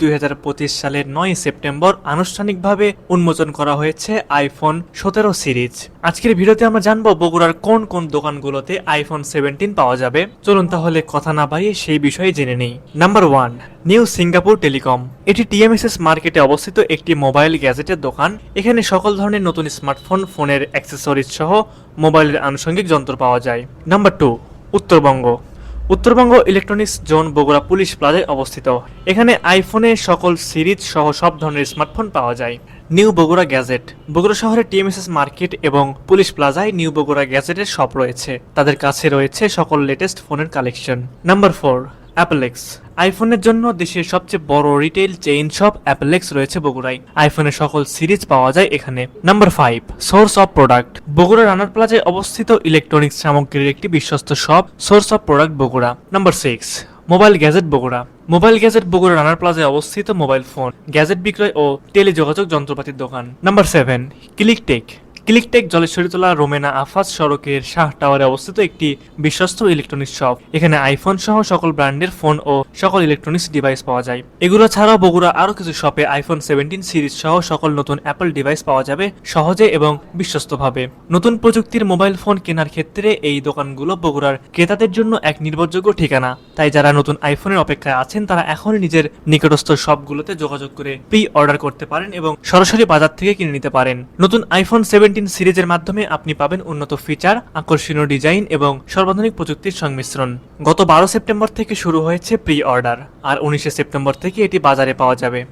দুই সালের নয় সেপ্টেম্বর আনুষ্ঠানিকভাবে উন্মোচন করা হয়েছে আইফোন সতেরো সিরিজ। আজকের ভিডিওতে আমরা জানব বগুড়ার কোন কোন দোকানগুলোতে আইফোন সেভেন্টিন পাওয়া যাবে। চলুন তাহলে কথা না বাড়িয়ে সেই বিষয়ে জেনে নেই। Number one, new Singapore telecom. এটি টিএমএসএস মার্কেটে অবস্থিত একটি মোবাইল গ্যাজেটের দোকান। এখানে সকল ধরনের নতুন স্মার্টফোন, ফোনের অ্যাক্সেসরিজ সহ মোবাইলের আনুষঙ্গিক যন্ত্র পাওয়া যায়। Number two, Uttarbanga. Uttarbanga electronics zone Bogura police প্লাজায় অবস্থিত। এখানে আইফোনে সকল সিরিজ সহ সব ধরনের স্মার্টফোন পাওয়া যায়। New Bogura gadget. বগুড়া শহরে টিএমএসএস মার্কেট এবং পুলিশ প্লাজায় নিউ বগুড়া গ্যাজেটের শপ রয়েছে। তাদের কাছে রয়েছে সকল লেটেস্ট ফোনের কালেকশন নাম্বার ফোর অ্যাপেলেক্স আইফোনের জন্য দেশের সবচেয়ে বড় রিটেল চেইন শপ অ্যাপেলেক্স রয়েছে বগুড়ায়। আইফোনের সকল সিরিজ পাওয়া যায় এখানে। Number five source of product Bogura runner প্লাজায় অবস্থিত ইলেকট্রনিক্স সামগ্রীর একটি বিশ্বস্ত shop source of product Bogura. Number six mobile gadget Bogura. Mobile gadget Bogura runner প্লাজায় অবস্থিত মোবাইল ফোন গ্যাজেট বিক্রয় ও টেলিযোগাযোগ যন্ত্রপাতির দোকান। Number seven ClickTech ClickTech, Jaleshwaritala, Romena, Afaz সড়কের শাহ টাওয়ারে অবস্থিত একটি বিশ্বস্ত ইলেকট্রনিক্স শপ এখানে আইফোন সহ সকল ব্র্যান্ডের ফোন ও সকল ইলেকট্রনিক্স ডিভাইস পাওয়া যায়। এগুলো ছাড়াও বগুড়া আরও কিছু শপে আইফোন সেভেন্টিন সিরিজ সহ সকল নতুন অ্যাপল ডিভাইস পাওয়া যাবে সহজে এবং বিশ্বস্তভাবে। নতুন প্রযুক্তির মোবাইল ফোন কেনার ক্ষেত্রে এই দোকানগুলো বগুড়ার ক্রেতাদের জন্য এক নির্ভরযোগ্য ঠিকানা। তাই যারা নতুন আইফোনের অপেক্ষায় আছেন, তারা এখনই নিজের নিকটস্থ শপগুলোতে যোগাযোগ করে প্রি অর্ডার করতে পারেন এবং সরাসরি বাজার থেকে কিনে নিতে পারেন। নতুন আইফোন সেভেন্টিন সিরিজের মাধ্যমে আপনি পাবেন উন্নত ফিচার আকর্ষণীয় ডিজাইন এবং সর্বাধুনিক প্রযুক্তির সংমিশ্রণ। গত বারো সেপ্টেম্বর থেকে শুরু হয়েছে প্রি অর্ডার আর উনিশে সেপ্টেম্বর থেকে এটি বাজারে পাওয়া যাবে।